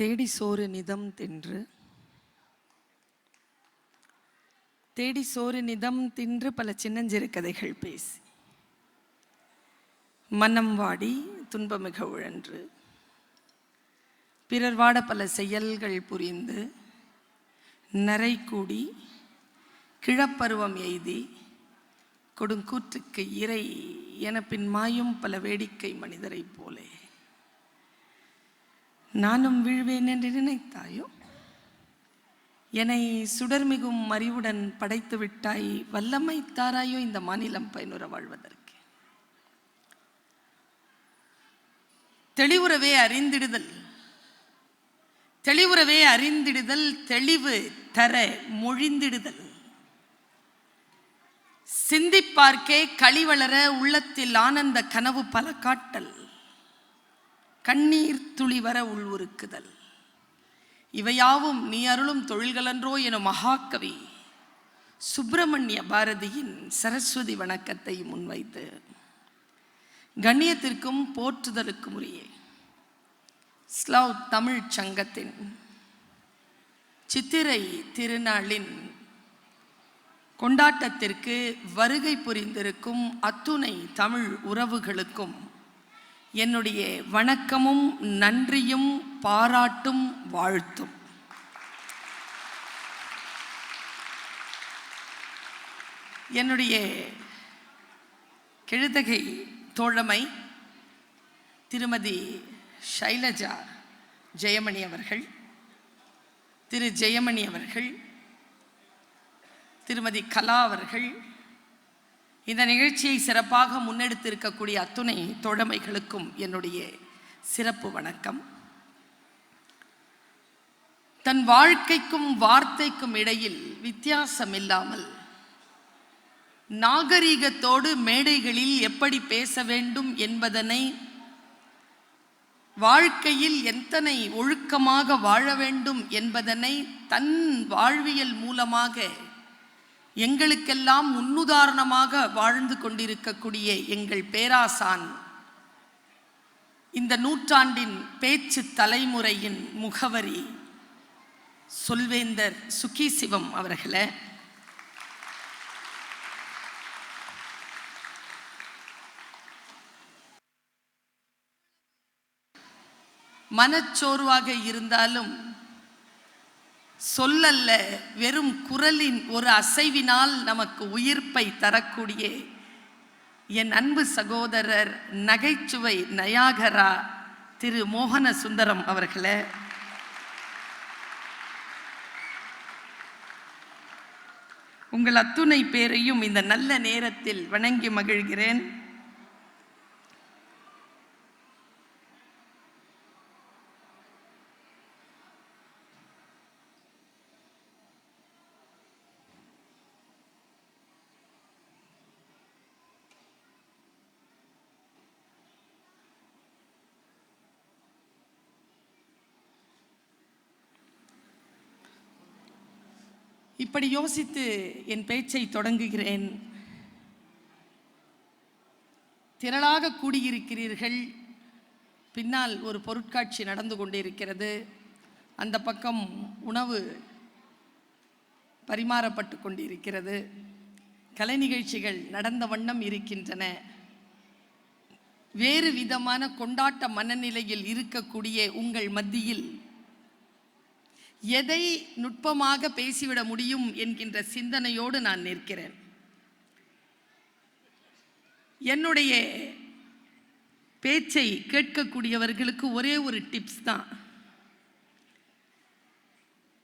தேடி சோறு நிதம் தின்று. தேடி சோறு நிதம் தின்று பல சின்னஞ்சிறு கதைகள் பேசி. மனம் வாடி துன்பமிக உழன்று. பிறர் வாட பல செயல்கள் புரிந்து. நரை கூடி கிழப்பருவம் எய்தி. கொடுங்கூற்றுக்கு இறை என பின் மாயும் பல வேடிக்கை மனிதரைப் போலே. நானும் வீழ்வேன் என்று நினைத்தாயோ? என்னை சுடர்மிகும் அறிவுடன் படைத்து விட்டாய் வல்லமை தாராயோ இந்த மாநிலம் பயனுற வாழ்வதற்கு? தெளிவுறவே அறிந்திடுதல். தெளிவுறவே அறிந்திடுதல் தெளிவு தர மொழிந்திடுதல். சிந்திப்பார்க்கே களிவளர உள்ளத்தில் ஆனந்த கனவு பல காட்டல். கண்ணீர் துளி வர உள்வுருக்குதல் இவையாவும் நீ அருளும் தொழில்களன்றோ எனும் மகாகவி சுப்பிரமணிய பாரதியின் சரஸ்வதி வணக்கத்தை முன்வைத்து கண்ணியத்திற்கும் போற்றுதலுக்கும் உரிய. ஸ்லவ் தமிழ் சங்கத்தின் சித்திரை திருநாளின் கொண்டாட்டத்திற்கு வருகை புரிந்திருக்கும் அத்துணை தமிழ் உறவுகளுக்கும் என்னுடைய வணக்கமும் நன்றியும் பாராட்டும் வாழ்த்தும். என்னுடைய கெழுதகை தோழமை திருமதி ஷைலஜா ஜெயமணி அவர்கள் திரு ஜெயமணி அவர்கள் திருமதி கலா அவர்கள் இந்த நிகழ்ச்சியை சிறப்பாக முன்னெடுத்திருக்கக்கூடிய அத்துணை தோழமைகளுக்கும் என்னுடைய சிறப்பு வணக்கம். தன் வாழ்க்கைக்கும் வார்த்தைக்கும் இடையில் வித்தியாசம் இல்லாமல் நாகரீகத்தோடு மேடைகளில் எப்படி பேச வேண்டும் என்பதனை வாழ்க்கையில் எத்தனை ஒழுக்கமாக வாழ வேண்டும் என்பதனை தன் வாழ்வியல் மூலமாக எங்களுக்கெல்லாம் முன்னுதாரணமாக வாழ்ந்து கொண்டிருக்கக்கூடிய எங்கள் பேராசான். இந்த நூற்றாண்டின் பேச்சு தலைமுறையின் முகவரி சொல்வேந்தர் சுகி சிவம் அவர்களை. மனச்சோர்வாக இருந்தாலும் சொல்லல்ல வெறும் குரலின் ஒரு அசைவினால் நமக்கு உயிர்ப்பை தரக்கூடிய என் அன்பு சகோதரர் நகைச்சுவை நயாகரா திரு மோகன சுந்தரம் அவர்களே. உங்கள் அத்துணை பேரையும் இந்த நல்ல நேரத்தில் வணங்கி மகிழ்கிறேன். இப்படி யோசித்து என் பேச்சை தொடங்குகிறேன். திரளாக கூடியிருக்கிறீர்கள். பின்னால் ஒரு பொருட்காட்சி நடந்து கொண்டிருக்கிறது. அந்த பக்கம் உணவு பரிமாறப்பட்டு கொண்டிருக்கிறது. கலை நிகழ்ச்சிகள் நடந்த வண்ணம் இருக்கின்றன. வேறு விதமான கொண்டாட்ட மனநிலையில் இருக்கக்கூடிய உங்கள் மத்தியில் எதை நுட்பமாக பேசிவிட முடியும் என்கின்ற சிந்தனையோடு நான் நிற்கிறேன். என்னுடைய பேச்சை கேட்கக்கூடியவர்களுக்கு ஒரே ஒரு டிப்ஸ் தான்.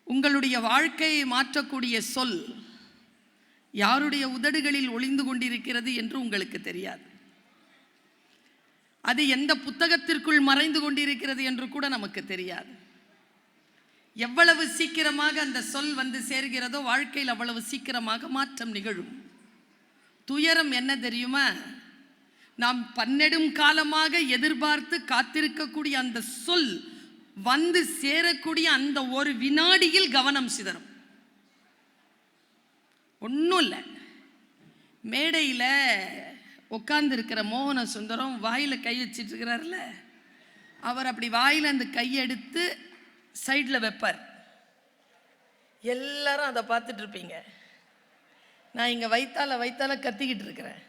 உங்களுடைய வாழ்க்கையை மாற்றக்கூடிய சொல் யாருடைய உதடுகளில் ஒளிந்து கொண்டிருக்கிறது என்று உங்களுக்கு தெரியாது. அது எந்த புத்தகத்திற்குள் மறைந்து கொண்டிருக்கிறது என்று கூட நமக்கு தெரியாது. எவ்வளவு சீக்கிரமாக அந்த சொல் வந்து சேர்கிறதோ வாழ்க்கையில் அவ்வளவு சீக்கிரமாக மாற்றம் நிகழும். துயரம் என்ன தெரியுமா? நாம் பன்னெடும் காலமாக எதிர்பார்த்து காத்திருக்கக்கூடிய அந்த சொல் வந்து சேரக்கூடிய அந்த ஒரு வினாடியில் கவனம் சிதறும். ஒன்றும் இல்லை. மேடையில் உட்கார்ந்துருக்கிற மோகன சுந்தரம் வாயில் கை வச்சிட்டு இருக்கிறார்ல அவர் அப்படி வாயில் அந்த கையெடுத்து சைடில் வைப்பார். எல்லாரும் அதை பார்த்துட்டு இருப்பீங்க. நான் இங்கே வைத்தால வைத்தால கத்திக்கிட்டு இருக்கிறேன்.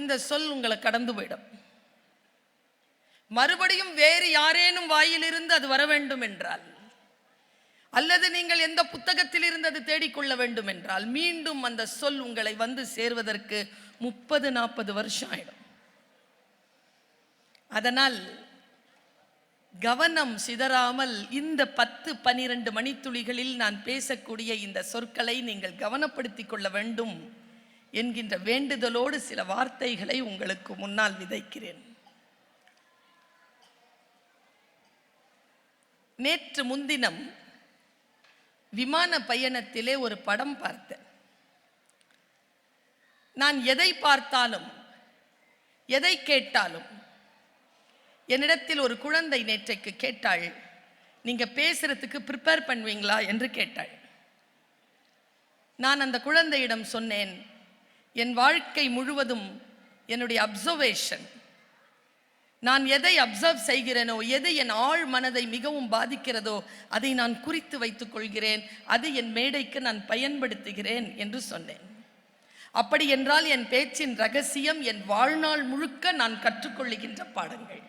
இந்த சொல் உங்களை கடந்து போயிடும். மறுபடியும் வேறு யாரேனும் வாயிலிருந்து அது வர வேண்டும் என்றால் அல்லது நீங்கள் எந்த புத்தகத்தில் இருந்து அது தேடிக்கொள்ள வேண்டும் என்றால் மீண்டும் அந்த சொல் உங்களை வந்து சேர்வதற்கு முப்பது நாற்பது வருஷம் ஆயிடும். அதனால் கவனம் சிதறாமல் இந்த பத்து பனிரெண்டு மணித்துளிகளில் நான் பேசக்கூடிய இந்த சொற்களை நீங்கள் கவனப்படுத்திக் கொள்ள வேண்டும் என்கின்ற வேண்டுதலோடு சில வார்த்தைகளை உங்களுக்கு முன்னால் விதைக்கிறேன். நேற்று முன்தினம் விமான பயணத்திலே ஒரு படம் பார்த்தேன். நான் எதை பார்த்தாலும் எதை கேட்டாலும் என்னிடத்தில் ஒரு குழந்தை நேற்றைக்கு கேட்டாள் நீங்கள் பேசுகிறதுக்கு ப்ரிப்பேர் பண்ணுவீங்களா? என்று கேட்டாள். நான் அந்த குழந்தையிடம் சொன்னேன் என் வாழ்க்கை முழுவதும் என்னுடைய அப்சர்வேஷன் நான் எதை அப்சர்வ் செய்கிறேனோ எது என் ஆழ் மனதை மிகவும் பாதிக்கிறதோ அதை நான் குறித்து வைத்துக் கொள்கிறேன். அது என் மேடைக்கு நான் பயன்படுத்துகிறேன் என்று சொன்னேன். அப்படி என்றால் என் பேச்சின் ரகசியம் என் வாழ்நாள் முழுக்க நான் கற்றுக்கொள்ளுகின்ற பாடங்கள்.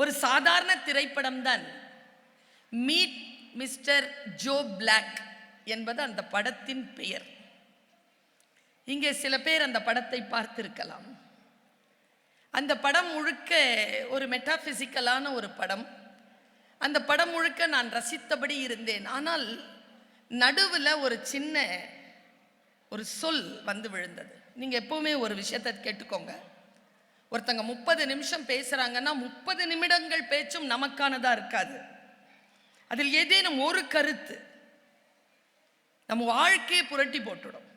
ஒரு சாதாரண திரைப்படம் தான். மீட் மிஸ்டர் ஜோ பிளாக் என்பது அந்த படத்தின் பெயர். இங்கே சில பேர் அந்த படத்தை பார்த்திருக்கலாம். அந்த படம் முழுக்க ஒரு மெட்டாபிசிக்கலான ஒரு படம். அந்த படம் முழுக்க நான் ரசித்தபடி இருந்தேன். ஆனால் நடுவில் ஒரு சின்ன ஒரு சொல் வந்து விழுந்தது. நீங்கள் எப்போவுமே ஒரு விஷயத்தை கேட்டுக்கோங்க. ஒருத்தங்க முப்பது நிமிஷம் பேசுறாங்கன்னா முப்பது நிமிடங்கள் பேச்சும் நமக்கானதா இருக்காது. அதில் ஏதேனும் ஒரு கருத்து நம்ம வாழ்க்கையை புரட்டி போட்டுடும்.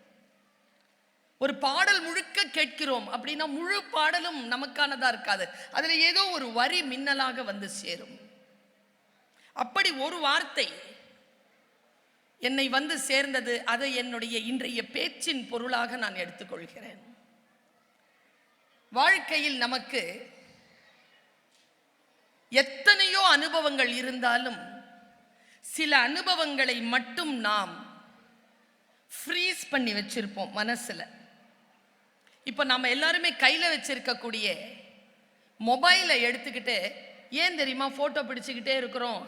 ஒரு பாடல் முழுக்க கேட்கிறோம் அப்படின்னா முழு பாடலும் நமக்கானதா இருக்காது. அதுல ஏதோ ஒரு வரி மின்னலாக வந்து சேரும். அப்படி ஒரு வார்த்தை என்னை வந்து சேர்ந்தது அதை என்னுடைய இன்றைய பேச்சின் பொருளாக நான் எடுத்துக்கொள்கிறேன். வாழ்க்கையில் நமக்கு எத்தனையோ அனுபவங்கள் இருந்தாலும் சில அனுபவங்களை மட்டும் நாம் ஃப்ரீஸ் பண்ணி வச்சிருப்போம் மனசுல. இப்போ நம்ம எல்லாருமே கையில் வச்சிருக்கக்கூடிய மொபைலை எடுத்துக்கிட்டு ஏன் தெரியுமா ஃபோட்டோ பிடிச்சிக்கிட்டே இருக்கிறோம்?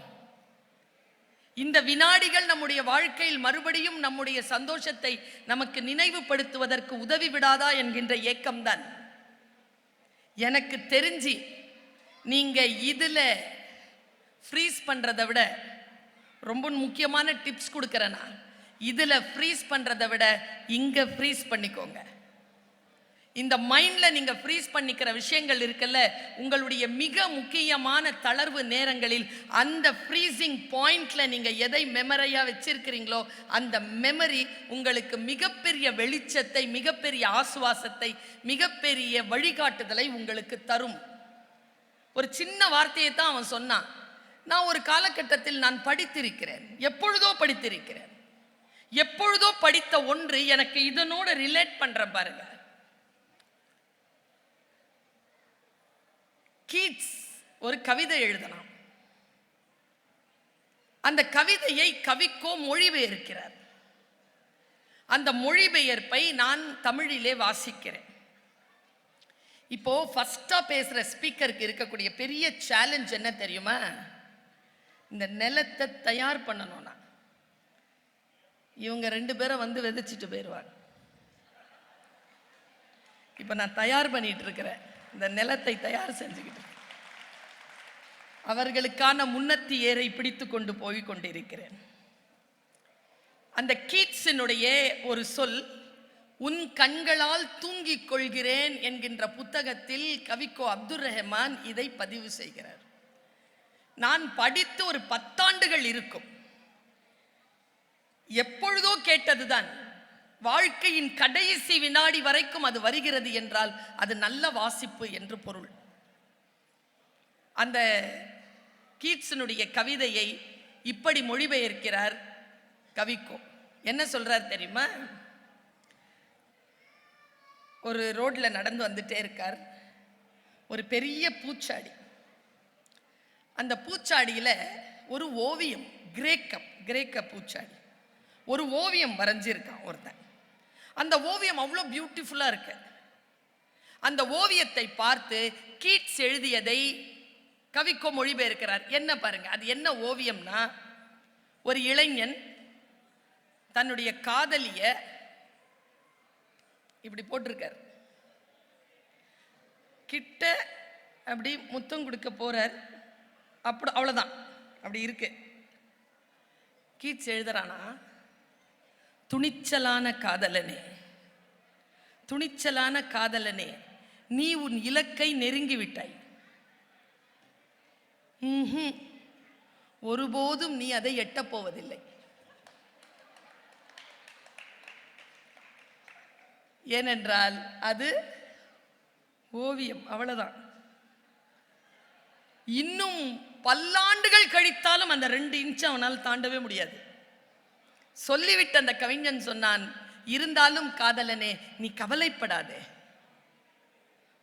இந்த வினாடிகள் நம்முடைய வாழ்க்கையில் மறுபடியும் நம்முடைய சந்தோஷத்தை நமக்கு நினைவுபடுத்துவதற்கு உதவி விடாதா என்கின்ற ஏக்கம்தான். எனக்கு தெரிஞ்சு நீங்கள் இதில் ஃப்ரீஸ் பண்ணுறத விட ரொம்ப முக்கியமான டிப்ஸ் கொடுக்குறேன் நான். இதில் ஃப்ரீஸ் பண்ணுறத விட இங்கே ஃப்ரீஸ் பண்ணிக்கோங்க. இந்த மைண்டில் நீங்கள் ஃப்ரீஸ் பண்ணிக்கிற விஷயங்கள் இருக்குல்ல உங்களுடைய மிக முக்கியமான தளர்வு நேரங்களில் அந்த ஃப்ரீசிங் பாயிண்டில் நீங்கள் எதை மெமரியாக வச்சிருக்கிறீங்களோ அந்த மெமரி உங்களுக்கு மிகப்பெரிய வெளிச்சத்தை மிகப்பெரிய ஆசுவாசத்தை மிகப்பெரிய வழிகாட்டுதலை உங்களுக்கு தரும். ஒரு சின்ன வார்த்தையை தான் அவன் சொன்னான். நான் ஒரு காலகட்டத்தில் நான் படித்திருக்கிறேன். எப்பொழுதோ படித்திருக்கிறேன். எப்பொழுதோ படித்த ஒன்று எனக்கு இதனோட ரிலேட் பண்ணுற பாருங்கள் கீட்ஸ் ஒரு கவிதை எழுதலாம். அந்த கவிதையை கவிக்கோ மொழிபெயர்க்கிறார். அந்த மொழிபெயர்ப்பை நான் தமிழிலே வாசிக்கிறேன். இப்போ ஃபஸ்ட்டாக பேசுகிற ஸ்பீக்கருக்கு இருக்கக்கூடிய பெரிய சேலஞ்ச் என்ன தெரியுமா? இந்த நிலத்தை தயார் பண்ணணும்னா. இவங்க ரெண்டு பேரை வந்து விதைச்சிட்டு போயிடுவாங்க இப்போ நான் தயார் பண்ணிட்டு இருக்கிறேன். இந்த நிலத்தை தயார் செஞ்சுக்கிட்டு அவர்களுக்கான முன்னத்தி ஏரை பிடித்து கொண்டு போய் கொண்டிருக்கிறேன். அந்த கீட்ஸினுடைய ஒரு சொல் உன் கண்களால் தூங்கிக் கொள்கிறேன் என்கின்ற புத்தகத்தில் கவிக்கோ அப்துல் ரஹ்மான் இதை பதிவு செய்கிறார். நான் படித்து ஒரு பத்தாண்டுகள் இருக்கும். எப்பொழுதோ கேட்டதுதான் வாழ்க்கையின் கடைசி வினாடி வரைக்கும் அது வருகிறது என்றால் அது நல்ல வாசிப்பு என்று பொருள். அந்த கீட்ஸனுடைய கவிதையை இப்படி மொழிபெயர்க்கிறார் கவிக்கோ. என்ன சொல்றார் தெரியுமா? ஒரு ரோட்ல நடந்து வந்துட்டே இருக்கார். ஒரு பெரிய பூச்சாடி. அந்த பூச்சாடியில ஒரு ஓவியம் கிரேக்கம் கிரேக்க பூச்சாடி. ஒரு ஓவியம் வரைஞ்சிருக்கான் ஒருத்தன். அந்த ஓவியம் அவ்வளோ பியூட்டிஃபுல்லாக இருக்கு. அந்த ஓவியத்தை பார்த்து கீட்ஸ் எழுதியதை கவிக்கோ மொழிபெயர்க்கிறார். என்ன பாருங்க அது என்ன ஓவியம்னா ஒரு இளைஞன் தன்னுடைய காதலிய இப்படி போட்டிருக்கார். கிட்ட அப்படி முத்தம் கொடுக்க போறார். அப்படி அவ்வளோதான் அப்படி இருக்கு. கீட்ஸ் எழுதுறானா துணிச்சலான காதலனே. துணிச்சலான காதலனே நீ உன் இலக்கை நெருங்கி விட்டாய். ஒருபோதும் நீ அதை எட்டப் போவதில்லை. ஏனென்றால் அது ஓவியம் அவ்வளவுதான். இன்னும் பல்லாண்டுகள் கழித்தாலும் அந்த ரெண்டு இன்ச்சு அவனால் தாண்டவே முடியாது. சொல்லிவிட்டு அந்த கவிஞன் சொன்னான் இருந்தாலும் காதலனே நீ கவலைப்படாதே.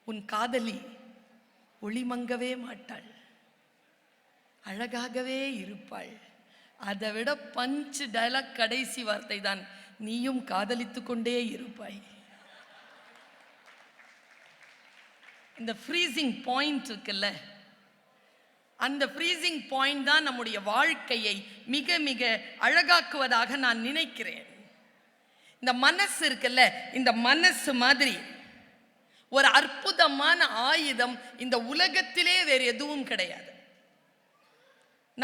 உன் காதலி ஒளிமங்கவே மாட்டாள். அழகாகவே இருப்பாள். அதை விட பஞ்சு டயலாக் கடைசி வார்த்தை தான் நீயும் காதலித்து கொண்டே இருப்பாய். இந்த ஃப்ரீசிங் பாயிண்ட் இருக்குல்ல அந்த ஃப்ரீசிங் பாயிண்ட் தான் நம்முடைய வாழ்க்கையை மிக மிக அழகாக்குவதாக நான் நினைக்கிறேன். இந்த மனசு இருக்குல்ல இந்த மனசு மாதிரி. ஒரு அற்புதமான ஆயுதம் இந்த உலகத்திலே வேறு எதுவும் கிடையாது.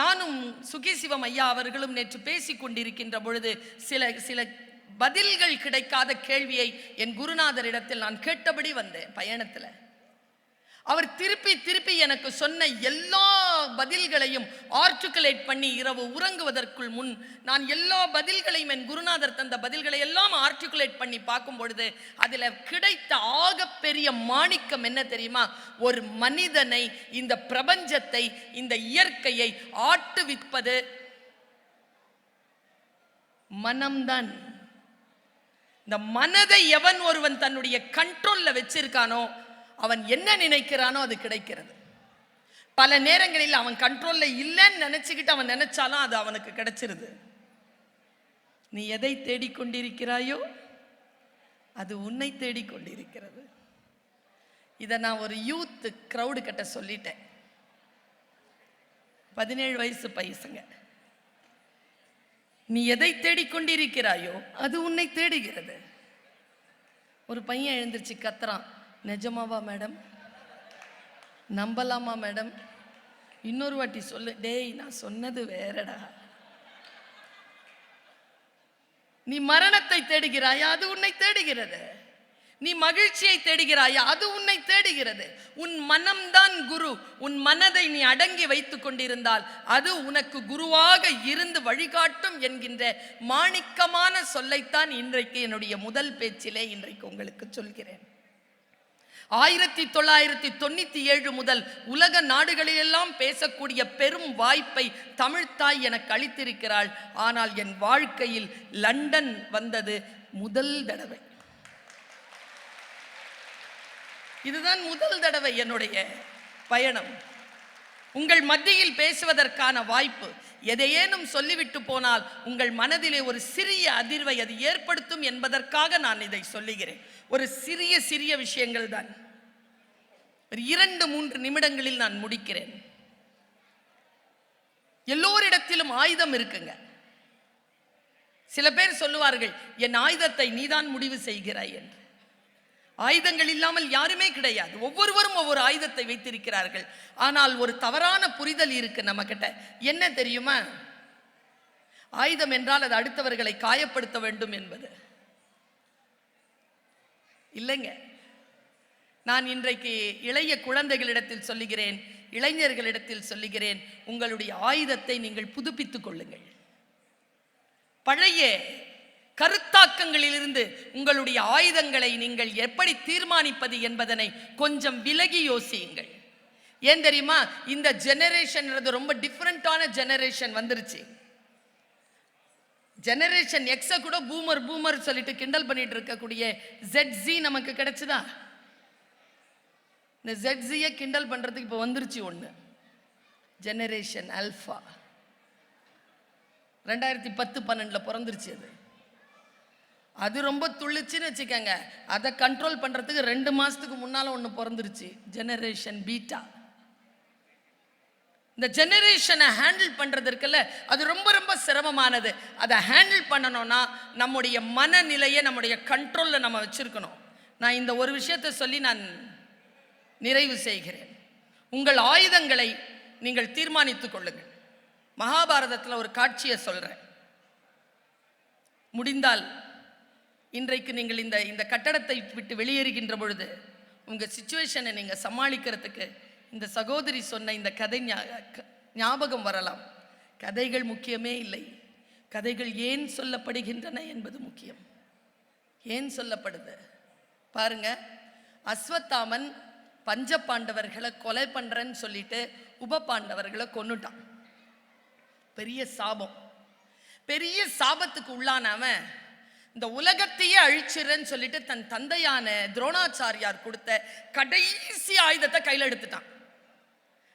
நானும் சுகிசிவம் ஐயா அவர்களும் நேற்று பேசி கொண்டிருக்கின்ற பொழுது சில சில பதில்கள் கிடைக்காத கேள்வியை என் குருநாதரிடத்தில் நான் கேட்டபடி வந்தேன் பயணத்தில். அவர் திருப்பி திருப்பி எனக்கு சொன்ன எல்லா பதில்களையும் ஆர்டிகுலேட் பண்ணி இரவு உறங்குவதற்குள் முன் நான் எல்லா பதில்களையும் என் குருநாதர் தந்த பதில்களை எல்லாம் ஆர்டிகுலேட் பண்ணி பார்க்கும் பொழுது அதில் கிடைத்த ஆகப்பெரிய மாணிக்கம் என்ன தெரியுமா? ஒரு மனிதனை இந்த பிரபஞ்சத்தை இந்த இயற்கையை ஆட்டுவிப்பது. மனம்தான். இந்த மனதை எவன் ஒருவன் தன்னுடைய கண்ட்ரோல்ல வச்சிருக்கானோ அவன் என்ன நினைக்கிறானோ அது கிடைக்கிறது. பல நேரங்களில் அவன் கண்ட்ரோலில் இல்லைன்னு நினச்சிக்கிட்டு அவன் நினைச்சாலும் அது அவனுக்கு கிடைச்சிருது. நீ எதை தேடிக்கொண்டிருக்கிறாயோ அது உன்னை தேடிக்கொண்டிருக்கிறது. இதை நான் ஒரு யூத் க்ரௌடு கிட்ட சொல்லிட்டேன். பதினேழு வயசு பயசுங்க. நீ எதை தேடிக்கொண்டிருக்கிறாயோ அது உன்னை தேடுகிறது. ஒரு பையன் எழுந்திருச்சு கத்துறான். நிஜமாவா மேடம் நம்பலாமா மேடம் இன்னொரு வாட்டி சொல்லு. டேய் நான் சொன்னது வேறடா. நீ மரணத்தை தேடுகிறாயா அது உன்னை தேடுகிறது. நீ மகிழ்ச்சியை தேடுகிறாயா அது உன்னை தேடுகிறது. உன் மனம்தான் குரு. உன் மனதை நீ அடங்கி வைத்துக் கொண்டிருந்தால் அது உனக்கு குருவாக இருந்து வழிகாட்டும் என்கின்ற மாணிக்கமான சொல்லைத்தான் இன்றைக்கு என்னுடைய முதல் பேச்சிலே இன்றைக்கு உங்களுக்கு சொல்கிறேன். ஆயிரத்தி தொள்ளாயிரத்தி தொண்ணூத்தி ஏழு முதல் உலக நாடுகளிலெல்லாம் பேசக்கூடிய பெரும் வாய்ப்பை தமிழ்த்தாய் எனக்கு அளித்திருக்கிறாள். ஆனால் என் வாழ்க்கையில் லண்டன் வந்தது முதல் தடவை. இதுதான் முதல் தடவை என்னுடைய பயணம். உங்கள் மத்தியில் பேசுவதற்கான வாய்ப்பு எதையேனும் சொல்லிவிட்டு போனால் உங்கள் மனதிலே ஒரு சிறிய அதிர்வை அது ஏற்படுத்தும் என்பதற்காக நான் இதை சொல்லுகிறேன். ஒரு சிறிய சிறிய விஷயங்கள் தான். ஒரு இரண்டு மூன்று நிமிடங்களில் நான் முடிக்கிறேன். எல்லோரிடத்திலும் ஆயுதம் இருக்குங்க. சில பேர் சொல்லுவார்கள் என் ஆயுதத்தை நீதான் முடிவு செய்கிறாய் என்று. ஆயுதங்கள் இல்லாமல் யாருமே கிடையாது. ஒவ்வொருவரும் ஒவ்வொரு ஆயுதத்தை வைத்திருக்கிறார்கள். ஆனால் ஒரு தவறான புரிதல் இருக்கு நம்ம கிட்ட என்ன தெரியுமா? ஆயுதம் என்றால் அது அடுத்தவர்களை காயப்படுத்த வேண்டும் என்பது. இல்லைங்க. நான் இன்றைக்கு இளைய குழந்தைகளிடத்தில் சொல்லுகிறேன் இளைஞர்களிடத்தில் சொல்லுகிறேன் உங்களுடைய ஆயுதத்தை நீங்கள் புதுப்பித்துக் கொள்ளுங்கள். பழைய கருத்தாக்கங்களிலிருந்து உங்களுடைய ஆயுதங்களை நீங்கள் எப்படி தீர்மானிப்பது என்பதனை கொஞ்சம் விலகி யோசியுங்கள். ஏன் தெரியுமா? இந்த ஜெனரேஷன்ன்றது ரொம்ப டிஃப்ரெண்டான ஜெனரேஷன் வந்துருச்சு. ஜெனரேஷன் எக்ஸை கூட பூமர் பூமர் சொல்லிட்டு கிண்டல் பண்ணிட்டு இருக்கக்கூடிய ஜெட்ஸி நமக்கு கிடைச்சதா? இந்த ஜெட்ஸியை கிண்டல் பண்ணுறதுக்கு இப்போ வந்துருச்சு ஒன்று ஜெனரேஷன் அல்ஃபா ரெண்டாயிரத்தி பத்து பன்னெண்டில் பிறந்துருச்சு அது. அது ரொம்ப துள்ளிச்சுன்னு வச்சுக்கோங்க. அதை கண்ட்ரோல் பண்ணுறதுக்கு ரெண்டு மாதத்துக்கு முன்னால் ஒன்று பிறந்துருச்சு. ஜெனரேஷன் பீட்டா இந்த ஜெனரேஷனை ஹேண்டில் பண்ணுறது இருக்குல்ல அது ரொம்ப ரொம்ப சிரமமானது. அதை ஹேண்டில் பண்ணணும்னா நம்முடைய மனநிலையை நம்முடைய கண்ட்ரோலில் நம்ம வச்சுருக்கணும். நான் இந்த ஒரு விஷயத்தை சொல்லி நான் நிறைவு செய்கிறேன். உங்கள் ஆயுதங்களை நீங்கள் தீர்மானித்து கொள்ளுங்கள். மகாபாரதத்தில் ஒரு காட்சியை சொல்கிறேன் முடிந்தால் இன்றைக்கு நீங்கள் இந்த இந்த கட்டடத்தை விட்டு வெளியேறுகின்ற பொழுது உங்கள் சுச்சுவேஷனை நீங்கள் சமாளிக்கிறதுக்கு இந்த சகோதரி சொன்ன இந்த கதை ஞா- க- ஞாபகம் வரலாம். கதைகள் முக்கியமே இல்லை. கதைகள் ஏன் சொல்லப்படுகின்றன என்பது முக்கியம். ஏன் சொல்லப்படுது? பாருங்க. அஸ்வத்தாமன் பஞ்ச பாண்டவர்களை கொலை பண்றேன்னு சொல்லிட்டு உப பாண்டவர்களை கொன்னுட்டான். பெரிய சாபம். பெரிய சாபத்துக்கு உள்ளானவன் இந்த உலகத்தையே அழிச்சிடுறேன்னு சொல்லிட்டு தன் தந்தையான துரோணாச்சாரியார் கொடுத்த கடைசி ஆயுதத்தை கையில் எடுத்துட்டான்.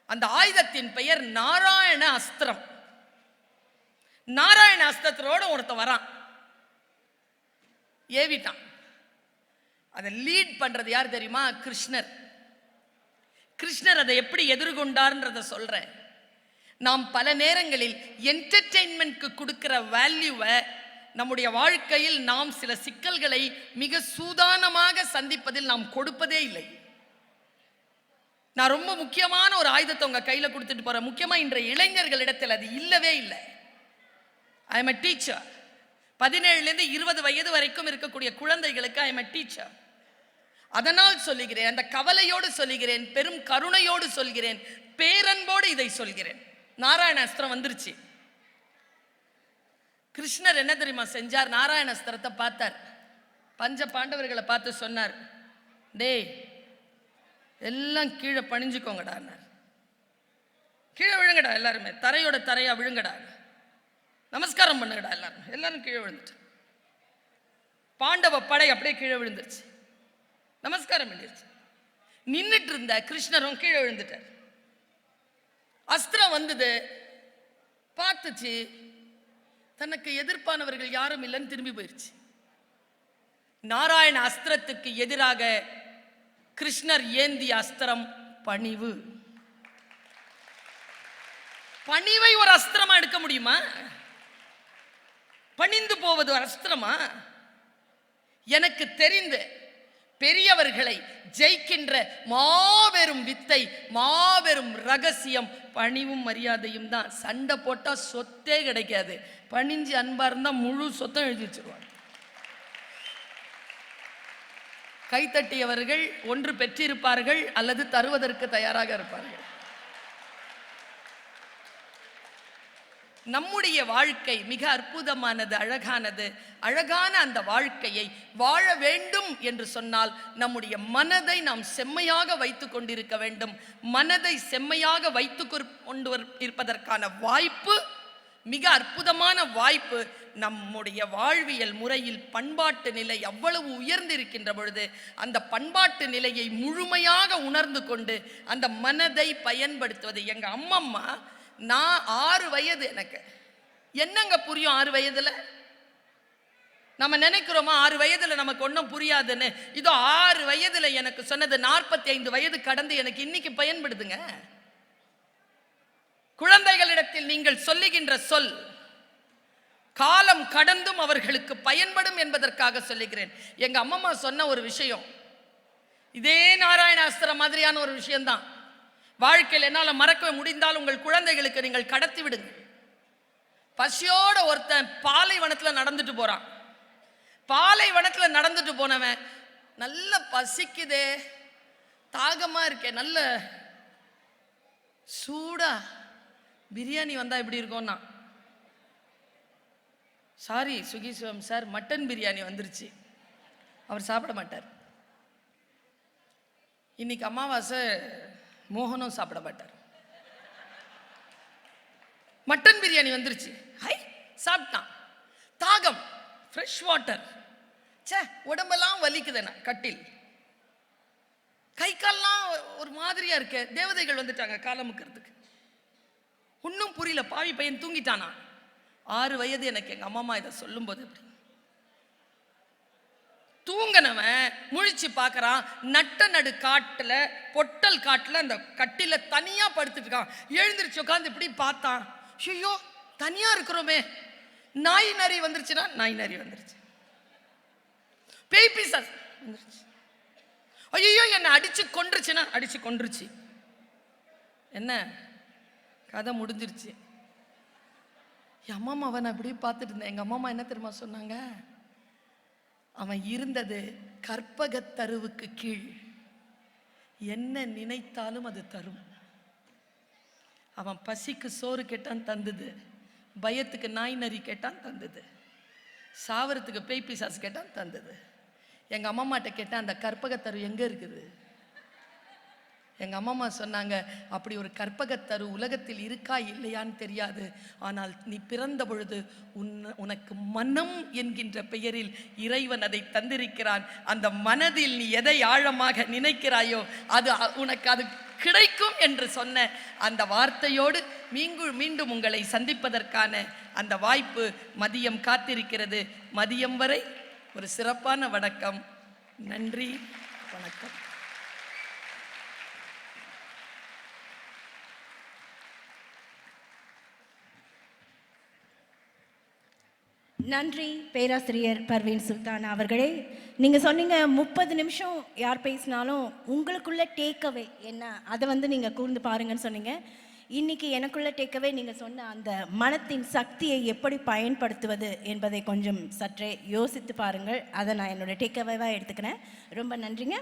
அந்த ஆயுதத்தின் பெயர் நாராயண அஸ்திரம். நாராயண அஸ்திரத்தோட ஒருத்தன் வரான். ஏவிட்டான். அதை லீட் பண்றது யார் தெரியுமா? கிருஷ்ணர். கிருஷ்ணர் அதை எப்படி எதிர்கொண்டார்ன்றத சொல்றேன். நாம் பல நேரங்களில் என்டர்டெயின்மெண்ட்க்கு கொடுக்கிற வேல்யூவை நம்முடைய வாழ்க்கையில் நாம் சில சிக்கல்களை மிக சூதானமாக சந்திப்பதில் நாம் கொடுப்பதே இல்லை. நான் ரொம்ப முக்கியமான ஒரு ஆயுதத்தை உங்க கையில கொடுத்துட்டு போறேன். முக்கியமா இன்றைய இளைஞர்களிடத்தில் அது இல்லவே இல்லை. ஐ எம் அ டீச்சர் பதினேழுலேருந்து இருபது வயது வரைக்கும் இருக்கக்கூடிய குழந்தைகளுக்கு ஐ எம் அ டீச்சர் அதனால் சொல்லுகிறேன் அந்த கவலையோடு சொல்லுகிறேன் பெரும் கருணையோடு சொல்கிறேன் பேரன்போடு இதை சொல்கிறேன் நாராயண அஸ்திரம் வந்துருச்சு. கிருஷ்ணர் என்ன தெரியுமா செஞ்சார்? நாராயண அஸ்திரத்தை பார்த்தார். பஞ்ச பாண்டவர்களை பார்த்து சொன்னார் டேய் எல்லாம் கீழே பணிஞ்சுக்கோங்கடான்னார் கீழே விழுங்கடா எல்லாருமே. தரையோட தரையா விழுங்கடா. நமஸ்காரம் பண்ணுங்கடா எல்லாரும். எல்லாரும் கீழே விழுந்துட்டு. பாண்டவ படை அப்படியே கீழே விழுந்துருச்சு. நமஸ்காரம் பண்ணிருச்சு. நின்றுட்டு இருந்த கிருஷ்ணரும் கீழே விழுந்துட்டார். அஸ்திரம் வந்தது. பார்த்துச்சு. தனக்கு எதிர்ப்பானவர்கள் யாரும் இல்லைன்னு திரும்பி போயிருச்சு. நாராயண அஸ்திரத்துக்கு எதிராக கிருஷ்ணர் ஏந்திய அஸ்திரம் பணிவு. பணிவை ஒரு அஸ்திரமா எடுக்க முடியுமா? பணிந்து போவது ஒரு அஸ்திரமா? எனக்கு தெரிந்து பெரியவர்களை ஜெயிக்கின்ற மாபெரும் வித்தை மாபெரும் ரகசியம் பணிவும் மரியாதையும் தான். சண்டை போட்டால் சொத்தே கிடைக்காது. பணிஞ்சு அன்பா இருந்தால் முழு சொத்தம் எழுதி வச்சிருவாங்க. கைத்தட்டியவர்கள் ஒன்று பெற்றிருப்பார்கள் அல்லது தருவதற்கு தயாராக இருப்பார்கள். நம்முடைய வாழ்க்கை மிக அற்புதமானது அழகானது. அழகான அந்த வாழ்க்கையை வாழ வேண்டும் என்று சொன்னால் நம்முடைய மனதை நாம் செம்மையாக வைத்து கொண்டிருக்க வேண்டும். மனதை செம்மையாக வைத்து கொண்டு வர்- இருப்பதற்கான வாய்ப்பு மிக அற்புதமான வாய்ப்பு நம்முடைய வாழ்வியல் முறையில் பண்பாட்டு நிலை அவ்வளவு உயர்ந்திருக்கின்ற பொழுது அந்த பண்பாட்டு நிலையை முழுமையாக உணர்ந்து கொண்டு அந்த மனதை பயன்படுத்துவது. எங்கள் அம்மம்மா நான் ஆறு வயது எனக்கு. என்னங்க புரியும் ஆறு வயதில்? நம்ம நினைக்கிறோமா ஆறு வயதில் நமக்கு ஒன்றும் புரியாதுன்னு? இதோ ஆறு வயதில் எனக்கு சொன்னது நாற்பத்தி ஐந்து வயது கடந்து எனக்கு இன்னைக்கு பயன்படுதுங்க. குழந்தைகளிடத்தில் நீங்கள் சொல்லுகின்ற சொல் காலம் கடந்தும் அவர்களுக்கு பயன்படும் என்பதற்காக சொல்லுகிறேன். எங்க அம்மம்மா சொன்ன ஒரு விஷயம் இதே நாராயணாஸ்திரம் மாதிரியான ஒரு விஷயம்தான். வாழ்க்கையில் என்னால் மறக்க முடிந்தால் உங்கள் குழந்தைகளுக்கு நீங்கள் கடத்தி விடுங்க. பசியோட ஒருத்தன் பாலைவனத்தில் நடந்துட்டு போறான். பாலைவனத்தில் நடந்துட்டு போனவன் நல்ல பசிக்குதே தாகமா இருக்கே நல்ல சூடா. பிரியாணி வந்தால் எப்படி இருக்கும்னா? Sorry Suki Sivam sir mutton biryani வந்துருச்சு. அவர் சாப்பிட மாட்டார். இன்னைக்கு அமாவாசை மோகனும் சாப்பிட மாட்டார். மட்டன் பிரியாணி வந்துருச்சு. ஹை சாப்பிட்டான். தாகம் ஃப்ரெஷ் வாட்டர் ச்சே உடம்பெல்லாம் வலிக்குதுண்ணா கட்டில். கை கால்லாம் ஒரு மாதிரியா இருக்க தேவதைகள் வந்துட்டாங்க காலமுக்கிறதுக்கு. ஒன்றும் புரியல. பாவி பையன் தூங்கிட்டானா? ஆறு வயது எனக்கு எங்கள் அம்மா இதை சொல்லும்போது அப்படி தூங்கினவன் முழிச்சு பார்க்குறான். நட்ட நடு காட்டில் பொட்டல் காட்டில் அந்த கட்டில தனியாக படுத்துட்டு இருக்கான். எழுந்திருச்சு உட்காந்து இப்படி பார்த்தான். ஐயோ தனியாக இருக்கிறோமே. நாய் நரி வந்துருச்சுன்னா நாய் நரி வந்துருச்சு. பேய் பிசாசு வந்துருச்சு. ஐயோ என்னை அடிச்சு கொண்டுருச்சுன்னா அடிச்சு கொண்டுருச்சு என்ன? கதை முடிஞ்சிருச்சு. என் அம்மா அம்மாவை நான் அப்படியே பார்த்துட்டு இருந்தேன். எங்கள் அம்மா அம்மா என்ன தெரியுமா சொன்னாங்க? அவன் இருந்தது கற்பகத்தருவுக்கு கீழ். என்ன நினைத்தாலும் அது தரும். அவன் பசிக்கு சோறு கேட்டான் தந்தது. பயத்துக்கு நாய் நரி கேட்டான் தந்தது. சாவரத்துக்கு பேய் பிசாசு கேட்டான் தந்தது. எங்கள் அம்மாட்ட கேட்டால் அந்த கற்பகத்தரு எங்கே இருக்குது? எங்கள் அம்மா சொன்னாங்க அப்படி ஒரு கற்பகத்தரு உலகத்தில் இருக்கா இல்லையான்னு தெரியாது. ஆனால் நீ பிறந்த பொழுது உன் உனக்கு மனம் என்கின்ற பெயரில் இறைவன் அதை தந்திருக்கிறான். அந்த மனதில் நீ எதை ஆழமாக நினைக்கிறாயோ அது உனக்கு அது கிடைக்கும் என்று சொன்ன அந்த வார்த்தையோடு மீங்கு மீண்டும் உங்களை சந்திப்பதற்கான அந்த வாய்ப்பு மதியம் காத்திருக்கிறது. மதியம் வரை ஒரு சிறப்பான வணக்கம். நன்றி. வணக்கம். நன்றி பேராசிரியர் பர்வீன் சுல்தான் அவர்களே. நீங்கள் சொன்னீங்க முப்பது நிமிஷம் யார் பேசினாலும் உங்களுக்குள்ள டேக்அவே என்ன? அதை வந்து நீங்கள் கூர்ந்து பாருங்கன்னு சொன்னீங்க. இன்னைக்கு எனக்குள்ள டேக்அவே நீங்கள் சொன்ன அந்த மனத்தின் சக்தியை எப்படி பயன்படுத்துவது என்பதை கொஞ்சம் சற்றே யோசித்து பாருங்கள். அதை நான் என்னோட டேக்அவேவாக எடுத்துக்கிறேன். ரொம்ப நன்றிங்க.